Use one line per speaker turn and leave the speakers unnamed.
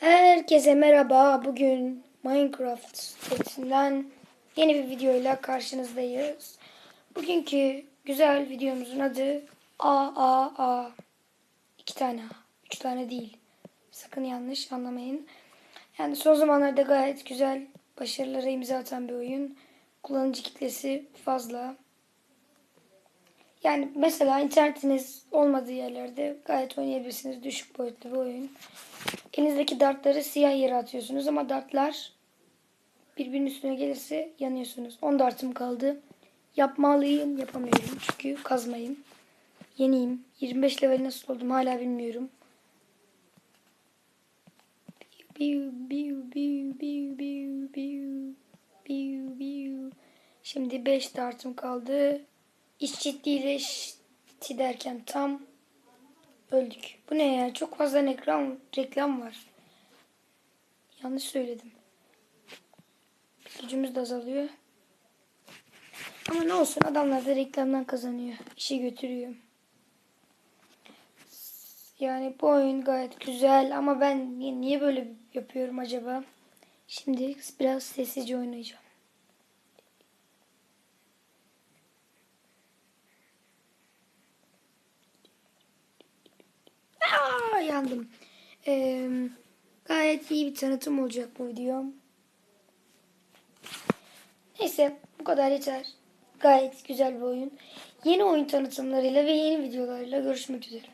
Herkese merhaba. Bugün Minecraft sitesinden yeni bir videoyla karşınızdayız. Bugünkü güzel videomuzun adı A A A. İki tane. Üç tane değil. Sakın yanlış anlamayın. Yani son zamanlarda gayet güzel başarılara imza atan bir oyun. Kullanıcı kitlesi fazla. Yani mesela internetiniz olmadığı yerlerde gayet oynayabilirsiniz. Düşük boyutlu bir oyun. Elinizdeki dartları siyah yere atıyorsunuz ama dartlar birbirinin üstüne gelirse yanıyorsunuz. 10 dartım kaldı. Yapmalıyım, yapamıyorum çünkü kazmayım. Yeniyim. 25 level nasıl oldum hala bilmiyorum. Şimdi 5 dartım kaldı. İş ciddileşti derken tam öldük. Bu ne ya? Çok fazla reklam, reklam var. Yanlış söyledim. Gücümüz de azalıyor. Ama ne olsun adamlar da reklamdan kazanıyor. İşi götürüyor. Yani bu oyun gayet güzel ama ben niye böyle yapıyorum acaba? Şimdi biraz sessizce oynayacağım. Yandım. Ee, gayet iyi bir tanıtım olacak bu videom. Neyse bu kadar yeter. Gayet güzel bir oyun. Yeni oyun tanıtımlarıyla ve yeni videolarla görüşmek üzere.